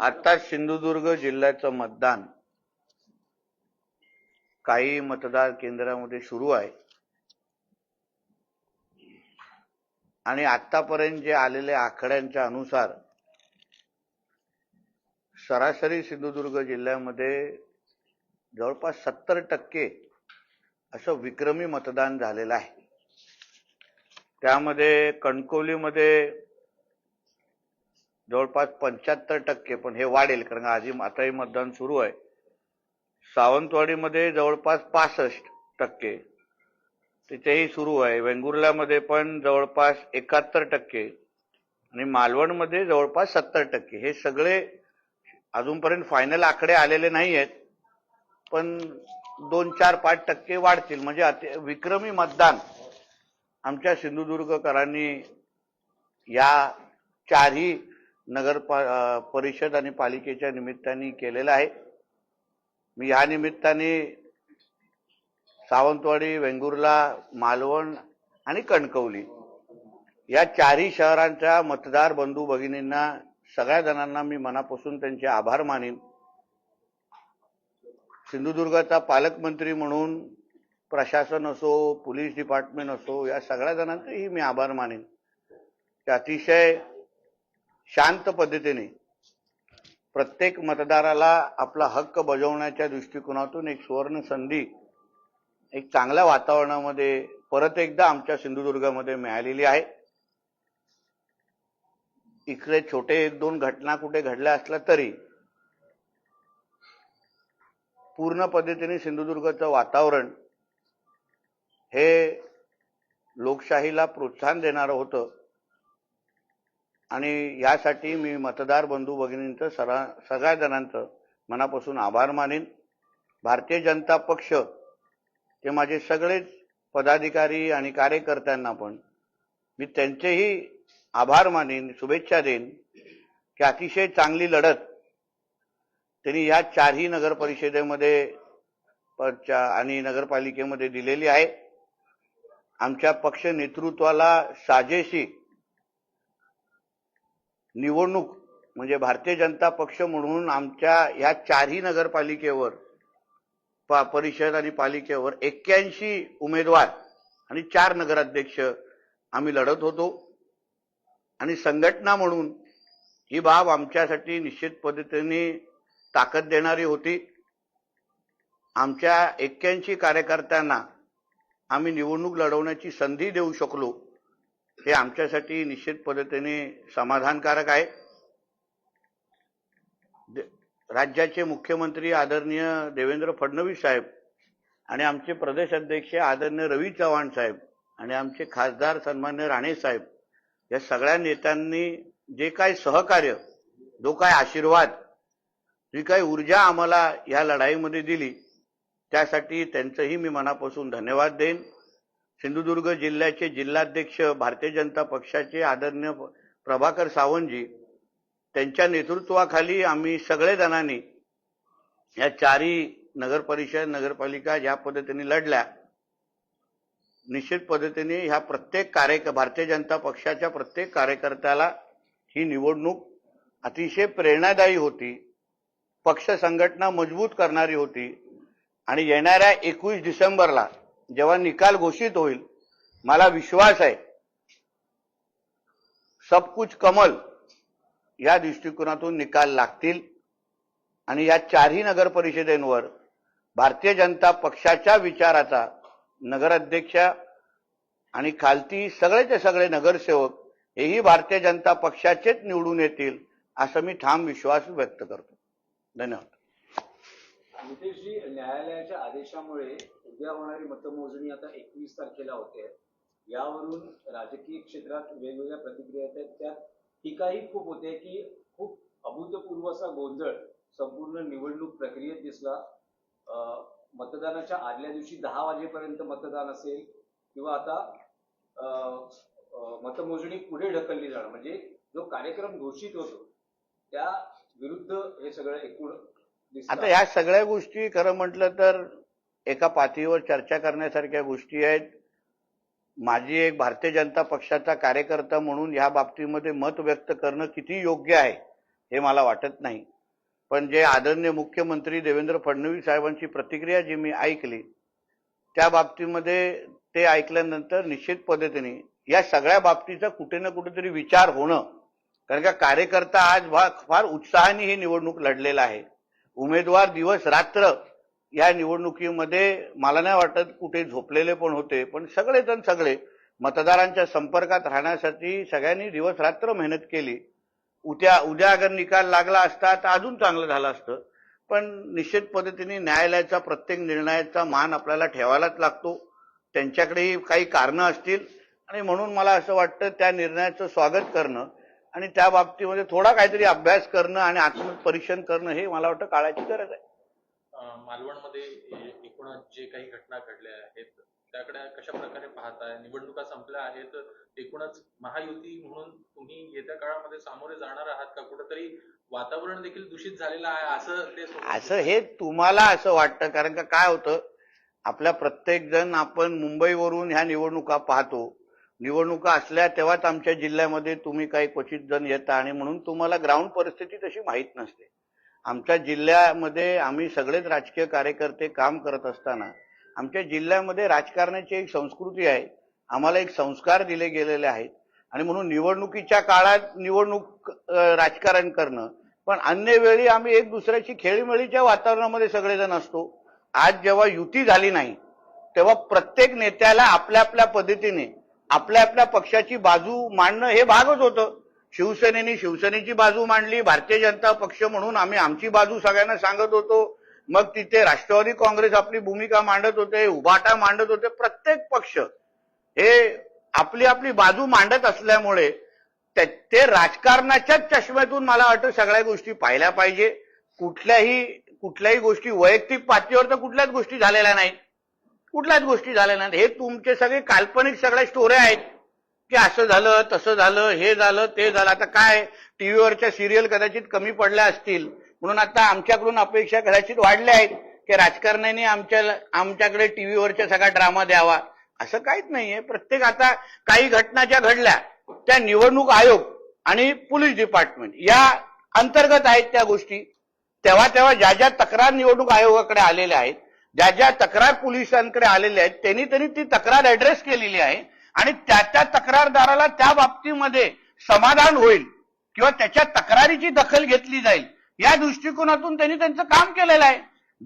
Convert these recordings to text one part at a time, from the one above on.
आता सिंधुदुर्ग जिल्ह्याचं मतदान काही मतदार केंद्रामध्ये सुरू आहे. आणि आतापर्यंत जे आलेल्या आकड्यांच्या अनुसार सरासरी सिंधुदुर्ग जिल्ह्यामध्ये जवळपास सत्तर टक्के असं विक्रमी मतदान झालेलं आहे. त्यामध्ये कणकवलीमध्ये जवळपास पंच्याहत्तर टक्के पण हे वाढेल कारण का आधी आताही मतदान सुरू आहे. सावंतवाडीमध्ये जवळपास पासष्ट टक्के. तिथेही सुरू आहे. वेंगुर्ल्यामध्ये पण जवळपास एकाहत्तर टक्के. आणि मालवणमध्ये जवळपास सत्तर टक्के. हे सगळे अजूनपर्यंत फायनल आकडे आलेले नाही आहेत पण दोन चार पाच टक्के वाढतील. म्हणजे अति विक्रमी मतदान आमच्या सिंधुदुर्गकरांनी या चारही नगर परिषद आणि पालिकेच्या निमित्ताने केलेलं आहे. मी या निमित्ताने सावंतवाडी वेंगुर्ला मालवण आणि कणकवली या चारही शहरांच्या मतदार बंधू भगिनींना सगळ्या जणांना मी मनापासून त्यांचे आभार मानेन. सिंधुदुर्गाचा पालकमंत्री म्हणून प्रशासन असो पोलीस डिपार्टमेंट असो या सगळ्या जणांचेही मी आभार मानेन. की अतिशय शांत पद्धतीने प्रत्येक मतदाराला आपला हक्क बजावण्याच्या दृष्टिकोनातून एक सुवर्ण संधी एक चांगल्या वातावरणामध्ये परत एकदा आमच्या सिंधुदुर्गामध्ये मिळालेली आहे. इकडे छोटे एक दोन घटना कुठे घडल्या असल्या तरी पूर्ण पद्धतीने सिंधुदुर्गाचं वातावरण हे लोकशाहीला प्रोत्साहन देणारं होतं. आणि यासाठी मी मतदार बंधू भगिनींचं सरा सगळ्या जणांचं मनापासून आभार मानेन. भारतीय जनता पक्ष ते माझे सगळेच पदाधिकारी आणि कार्यकर्त्यांना पण मी त्यांचेही आभार मानेन शुभेच्छा देईन की अतिशय चांगली लढत त्यांनी या चारही नगर परिषदेमध्ये आणि नगरपालिकेमध्ये दिलेली आहे. आमच्या पक्ष नेतृत्वाला साजेशी निवडणूक म्हणजे भारतीय जनता पक्ष म्हणून आमच्या या चारही नगरपालिकेवर पा- परिषद आणि पालिकेवर एक्क्याऐंशी उमेदवार आणि चार नगराध्यक्ष आम्ही लढत होतो. आणि संघटना म्हणून ही बाब आमच्यासाठी निश्चित पद्धतीने ताकद देणारी होती. आमच्या एक्क्याऐंशी कार्यकर्त्यांना आम्ही निवडणूक लढवण्याची संधी देऊ शकलो. हे आमच्यासाठी निश्चित पद्धतीने समाधानकारक आहे. राज्याचे मुख्यमंत्री आदरणीय देवेंद्र फडणवीस साहेब आणि आमचे प्रदेश अध्यक्ष आदरणीय रवी चव्हाण साहेब आणि आमचे खासदार सन्मान्य राणे साहेब या सगळ्या नेत्यांनी जे काय सहकार्य जो काय आशीर्वाद जी काही ऊर्जा आम्हाला या लढाईमध्ये दिली त्यासाठी त्यांचंही मी मनापासून धन्यवाद देईन. सिंधुदुर्ग जिल्ह्याचे जिल्हाध्यक्ष भारतीय जनता पक्षाचे आदरणीय प्रभाकर सावंतजी त्यांच्या नेतृत्वाखाली आम्ही सगळे जणांनी या चारही नगरपरिषद नगरपालिका ह्या पद्धतीने लढल्या निश्चित पद्धतीने ह्या प्रत्येक कार्य भारतीय जनता पक्षाच्या प्रत्येक कार्यकर्त्याला ही निवडणूक अतिशय प्रेरणादायी होती. पक्ष संघटना मजबूत करणारी होती. आणि येणाऱ्या एकवीस डिसेंबरला जेव्हा निकाल घोषित होईल मला विश्वास आहे. सब कुछ कमल या दृष्टिकोनातून निकाल लागतील. आणि या चारही नगर परिषदेवर भारतीय जनता पक्षाच्या विचाराचा नगराध्यक्ष आणि खालती सगळेचे सगळे नगरसेवक हेही भारतीय जनता पक्षाचेच निवडून येतील असं मी ठाम विश्वास व्यक्त करतो. धन्यवाद. नितेशजी न्यायालयाच्या आदेशामुळे उद्या होणारी मतमोजणी आता एकवीस तारखेला होते. यावरून राजकीय क्षेत्रात वेगवेगळ्या प्रतिक्रिया येत आहेत त्यात टीकाही खूप होते की खूप अभूतपूर्व असा गोंधळ संपूर्ण निवडणूक प्रक्रियेत दिसला. मतदानाच्या आदल्या दिवशी दहा वाजेपर्यंत मतदान असेल किंवा आता मतमोजणी पुढे ढकलली जाणार. म्हणजे जो कार्यक्रम घोषित होतो त्या विरुद्ध हे सगळं एकूण आता ह्या सगळ्या गोष्टी खरं म्हटलं तर एका पातळीवर चर्चा करण्यासारख्या गोष्टी आहेत. माझी एक भारतीय जनता पक्षाचा कार्यकर्ता म्हणून ह्या बाबतीमध्ये मत व्यक्त करणं किती योग्य आहे हे मला वाटत नाही. पण जे आदरणीय मुख्यमंत्री देवेंद्र फडणवीस साहेबांची प्रतिक्रिया जी मी ऐकली त्या बाबतीमध्ये ते ऐकल्यानंतर निश्चित पद्धतीने या सगळ्या बाबतीचा कुठे ना कुठेतरी विचार होणं कारण का कार्यकर्ता आज फार उत्साहाने ही निवडणूक लढलेला आहे. उमेदवार दिवस रात्र या निवडणुकीमध्ये मला नाही वाटत कुठे झोपलेले पण होते पण सगळेजण सगळे मतदारांच्या संपर्कात राहण्यासाठी सगळ्यांनी दिवस रात्र मेहनत केली. उद्या उद्या अगर निकाल लागला असता तर अजून चांगलं झालं असतं. पण निश्चित पद्धतीने न्यायालयाचा प्रत्येक निर्णयाचा मान आपल्याला ठेवायलाच लागतो. त्यांच्याकडेही काही कारणं असतील आणि म्हणून मला असं वाटतं त्या निर्णयाचं स्वागत करणं आणि त्या बाबतीमध्ये थोडा काहीतरी अभ्यास करणं आणि आत्मपरीक्षण करणं हे मला वाटतं काळाची गरज आहे. मालवणमध्ये एकूणच जे काही घटना घडल्या आहेत त्याकडे कशा प्रकारे पाहताय? निवडणुका संपल्या आहेत एकूणच महायुती म्हणून तुम्ही येत्या काळामध्ये सामोरे जाणार आहात का? कुठेतरी वातावरण देखील दूषित झालेलं आहे असं ते असं हे तुम्हाला असं वाटतं? कारण का काय होतं? आपल्या प्रत्येक जण आपण मुंबईवरून ह्या निवडणुका पाहतो. निवडणुका असल्या तेव्हाच आमच्या जिल्ह्यामध्ये तुम्ही काही क्वचित जण येता आणि म्हणून तुम्हाला ग्राउंड परिस्थिती तशी माहीत नसते. आमच्या जिल्ह्यामध्ये आम्ही सगळेच राजकीय कार्यकर्ते काम करत असताना आमच्या जिल्ह्यामध्ये राजकारणाची एक संस्कृती आहे. आम्हाला एक संस्कार दिले गेलेले आहेत. आणि म्हणून निवडणुकीच्या काळात निवडणूक राजकारण करणं पण अन्य वेळी आम्ही एक दुसऱ्याची खेळीमेळीच्या वातावरणामध्ये सगळेजण असतो. आज जेव्हा युती झाली नाही तेव्हा प्रत्येक नेत्याला आपल्या आपल्या पद्धतीने आपल्या आपल्या पक्षाची बाजू मांडणं हे भागच होतं. शिवसेनेने शिवसेनेची बाजू मांडली भारतीय जनता पक्ष म्हणून आम्ही आमची बाजू सगळ्यांना सांगत होतो. मग तिथे राष्ट्रवादी काँग्रेस आपली भूमिका मांडत होते उभाटा मांडत होते. प्रत्येक पक्ष हे आपली आपली बाजू मांडत असल्यामुळे त्या- ते राजकारणाच्याच चष्म्यातून मला वाटतं सगळ्या गोष्टी पाहिल्या पाहिजे. कुठल्याही कुठल्याही गोष्टी वैयक्तिक पातळीवर तर कुठल्याच गोष्टी झालेल्या नाहीत. कुठल्याच गोष्टी झाल्या नाहीत. हे तुमचे सगळे काल्पनिक सगळ्या स्टोऱ्या आहेत. की असं झालं तसं झालं हे झालं ते झालं. आता काय? टीव्हीवरच्या सिरियल कदाचित कमी पडल्या असतील. म्हणून आता आमच्याकडून अपेक्षा कदाचित वाढल्या आहेत की राजकारण्याने आमच्या आमच्याकडे टीव्हीवरच्या सगळा ड्रामा द्यावा. असं काहीच नाहीये. प्रत्येक आता काही घटना ज्या घडल्या त्या निवडणूक आयोग आणि पोलीस डिपार्टमेंट या अंतर्गत आहेत त्या गोष्टी. तेव्हा तेव्हा ज्या ज्या तक्रार निवडणूक आयोगाकडे आलेल्या आहेत ज्या ज्या तक्रार पोलिसांकडे आलेल्या आहेत त्यांनी त्यांनी ती तक्रार ऍड्रेस केलेली आहे आणि त्या त्या तक्रारदाराला त्या बाबतीमध्ये समाधान होईल किंवा त्याच्या तक्रारीची दखल घेतली जाईल या दृष्टिकोनातून त्यांनी त्यांचं काम केलेलं आहे.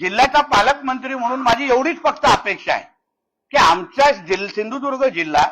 जिल्ह्याचा पालकमंत्री म्हणून माझी एवढीच फक्त अपेक्षा आहे की आमचा जिल्हा सिंधुदुर्ग जिल्हा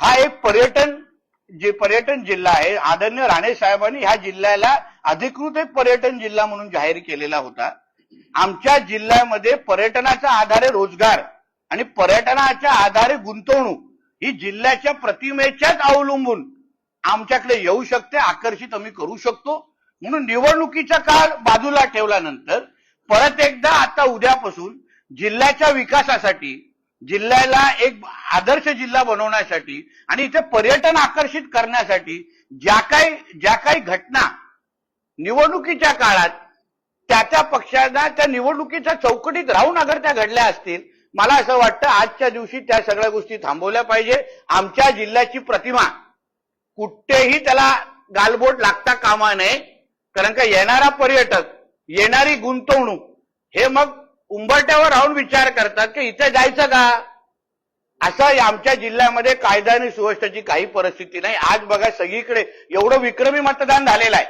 हा एक पर्यटन जे पर्यटन जिल्हा आहे आदरणीय राणे साहेबांनी ह्या जिल्ह्याला अधिकृत एक पर्यटन जिल्हा म्हणून जाहीर केलेला होता. आमच्या जिल्ह्यामध्ये पर्यटनाच्या आधारे रोजगार आणि पर्यटनाच्या आधारे गुंतवणूक ही जिल्ह्याच्या प्रतिमेच्याच अवलंबून आमच्याकडे येऊ शकते आकर्षित आम्ही करू शकतो. म्हणून निवडणुकीचा काळ बाजूला ठेवल्यानंतर परत एकदा आता उद्यापासून जिल्ह्याच्या विकासासाठी जिल्ह्याला एक आदर्श जिल्हा बनवण्यासाठी आणि इथे पर्यटन आकर्षित करण्यासाठी ज्या काही ज्या काही घटना निवडणुकीच्या काळात त्या त्या पक्षांना त्या निवडणुकीच्या चौकटीत राहून अगर त्या घडल्या असतील मला असं वाटतं आजच्या दिवशी त्या सगळ्या गोष्टी थांबवल्या पाहिजे. आमच्या जिल्ह्याची प्रतिमा कुठेही त्याला गालबोट लागता कामा नये कारण का येणारा पर्यटक येणारी गुंतवणूक हे मग उंबरट्यावर राहून विचार करतात की इथे जायचं का? असं आमच्या जिल्ह्यामध्ये कायदा आणि सुव्यवस्थेची काही परिस्थिती नाही. आज बघा सगळीकडे एवढं विक्रमी मतदान झालेलं आहे.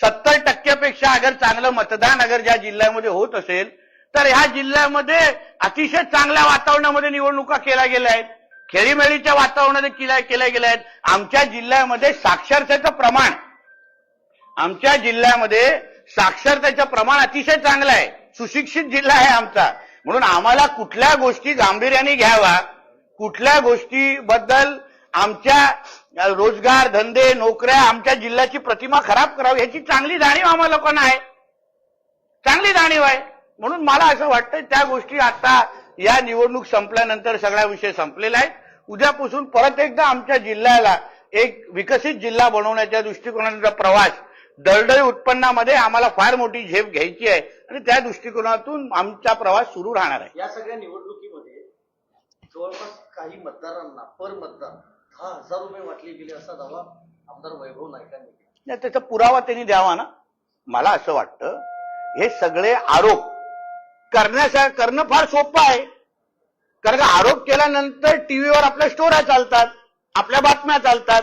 सत्तर टक्क्यापेक्षा अगर चांगलं मतदान अगर ज्या जिल्ह्यामध्ये होत असेल तर ह्या जिल्ह्यामध्ये अतिशय चांगल्या वातावरणामध्ये निवडणुका केल्या गेल्या आहेत. खेळीमेळीच्या वातावरणात केल्या केल्या गेल्या आहेत. आमच्या जिल्ह्यामध्ये साक्षरतेचं प्रमाण आमच्या जिल्ह्यामध्ये साक्षरतेचं प्रमाण अतिशय चांगलं आहे. सुशिक्षित जिल्हा आहे आमचा. म्हणून आम्हाला कुठल्या गोष्टी गांभीर्याने घ्यावा कुठल्या गोष्टीबद्दल आमच्या रोजगार धंदे नोकऱ्या आमच्या जिल्ह्याची प्रतिमा खराब करावी ह्याची चांगली जाणीव आम्हा लोकांना आहे? चांगली जाणीव आहे. म्हणून मला असं वाटतं त्या गोष्टी आता या निवडणूक संपल्यानंतर सगळा विषय संपलेला आहे. उद्यापासून परत एकदा आमच्या जिल्ह्याला एक विकसित जिल्हा बनवण्याच्या दृष्टिकोनाचा प्रवास दळदळी उत्पन्नामध्ये आम्हाला फार मोठी झेप घ्यायची आहे आणि त्या दृष्टिकोनातून आमचा प्रवास सुरू राहणार आहे. या सगळ्या निवडणुकीमध्ये जवळपास काही मतदारांना पर मतदार दहा हजार रुपये वाटले गेले असा दावा आमदार वैभव नाईकांनी केला. नाही त्याचा पुरावा त्यांनी द्यावा ना. मला असं वाटतं हे सगळे आरोप करण्याचा करणं फार सोपं आहे. कारण का आरोप केल्यानंतर टीव्हीवर आपल्या स्टोऱ्या चालतात आपल्या बातम्या चालतात.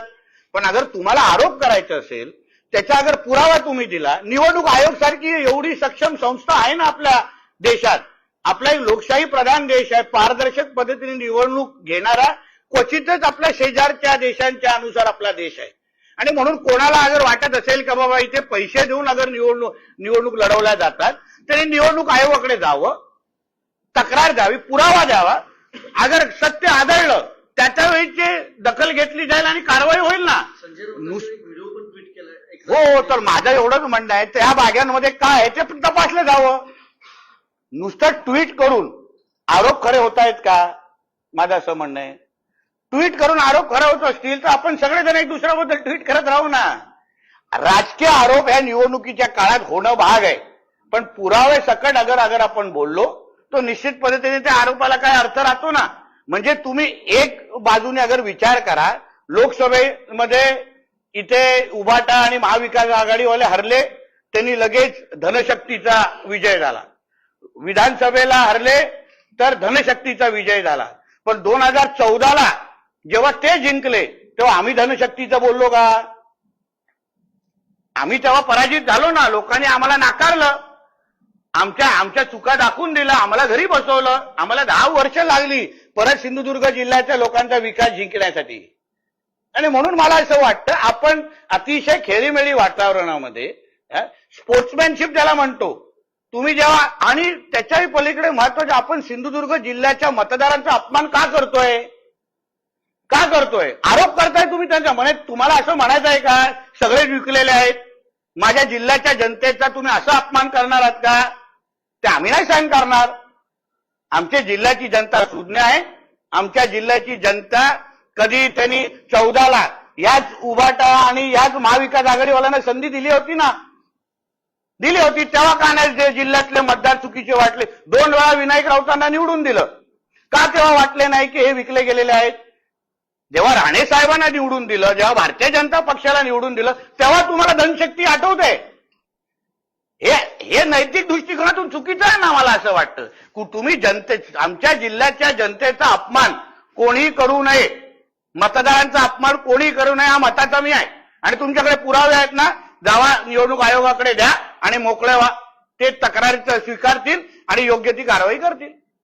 पण अगर तुम्हाला आरोप करायचा असेल त्याचा अगर पुरावा तुम्ही दिला निवडणूक आयोग सारखी एवढी सक्षम संस्था आहे ना आपल्या देशात. आपला एक लोकशाही प्रधान देश आहे पारदर्शक पद्धतीने निवडणूक घेणारा क्वचितच आपल्या शेजारच्या देशांच्या अनुसार आपला देश आहे. आणि म्हणून कोणाला अगर वाटत असेल का बाबा इथे पैसे देऊन अगर निवडणूक निवडणूक लढवल्या जातात तरी निवडणूक आयोगाकडे जावं तक्रार द्यावी पुरावा द्यावा. अगर सत्य आढळलं त्याच्या वेळीची दखल घेतली जाईल आणि कारवाई होईल ना. हो तर माझं एवढंच म्हणणं आहे. त्या भाग्यांमध्ये काय आहे ते तपासलं जावं. नुसतं ट्विट करून आरोप खरे होत आहेत का? माझं असं म्हणणं आहे. ट्विट करून आरोप करावत असतील तर आपण सगळेजण एक दुसऱ्याबद्दल ट्विट करत राहू ना. राजकीय आरोप ह्या निवडणुकीच्या काळात होणं भाग आहे. पण पुरावे सकट अगर अगर आपण बोललो तो निश्चित पद्धतीने त्या आरोपाला काय अर्थ राहतो ना? म्हणजे तुम्ही एक बाजूने अगर विचार करा लोकसभेमध्ये इथे उभाटा आणि महाविकास आघाडीवाले हरले त्यांनी लगेच धनशक्तीचा विजय झाला. विधानसभेला हरले तर धनशक्तीचा विजय झाला. पण दोन हजार चौदाला जेव्हा ते जिंकले तेव्हा आम्ही धनशक्तीचं बोललो का? आम्ही तेव्हा पराजित झालो ना लोकांनी आम्हाला नाकारलं. आमच्या आमच्या चुका दाखवून दिला आम्हाला घरी बसवलं. आम्हाला दहा वर्ष लागली परत सिंधुदुर्ग जिल्ह्याच्या लोकांचा विकास जिंकण्यासाठी. आणि म्हणून मला असं वाटतं आपण अतिशय खेळीमेळी वातावरणामध्ये स्पोर्ट्समॅनशिप ज्याला म्हणतो तुम्ही जेव्हा आणि त्याच्याही पलीकडे महत्वाचं आपण सिंधुदुर्ग जिल्ह्याच्या मतदारांचा अपमान का करतोय? का करतोय? आरोप करताय तुम्ही त्यांच्या म्हणे तुम्हाला असं म्हणायचं आहे का? सगळे विकलेले आहेत. माझ्या जिल्ह्याच्या जनतेचा तुम्ही असा अपमान करणार आहात का? ते आम्ही नाही सहन करणार. आमच्या जिल्ह्याची जनता सुज्ञ आहे. आमच्या जिल्ह्याची जनता कधी त्यांनी चौदाला याच उभाटा आणि याच महाविकास आघाडीवाल्यांना संधी दिली होती ना? दिली होती. तेव्हा का नाही जिल्ह्यातले मतदार चुकीचे वाटले? दोन वेळा विनायक राऊतांना निवडून दिलं. का तेव्हा वाटले नाही की हे विकले गेलेले आहेत? जेव्हा राणे साहेबांना निवडून दिलं जेव्हा भारतीय जनता पक्षाला निवडून दिलं तेव्हा तुम्हाला धनशक्ती आठवते. हे हे नैतिक दृष्टिकोनातून चुकीचं आहे ना मला असं वाटतं. की तुम्ही जनते आमच्या जिल्ह्याच्या जनतेचा अपमान कोणी करू नये. मतदारांचा अपमान कोणी करू नये हा मताचा मी आहे. आणि तुमच्याकडे पुरावे आहेत ना जावा निवडणूक आयोगाकडे द्या आणि मोकळे व्हा. ते तक्रारीचं स्वीकारतील आणि योग्य ती कारवाई करतील.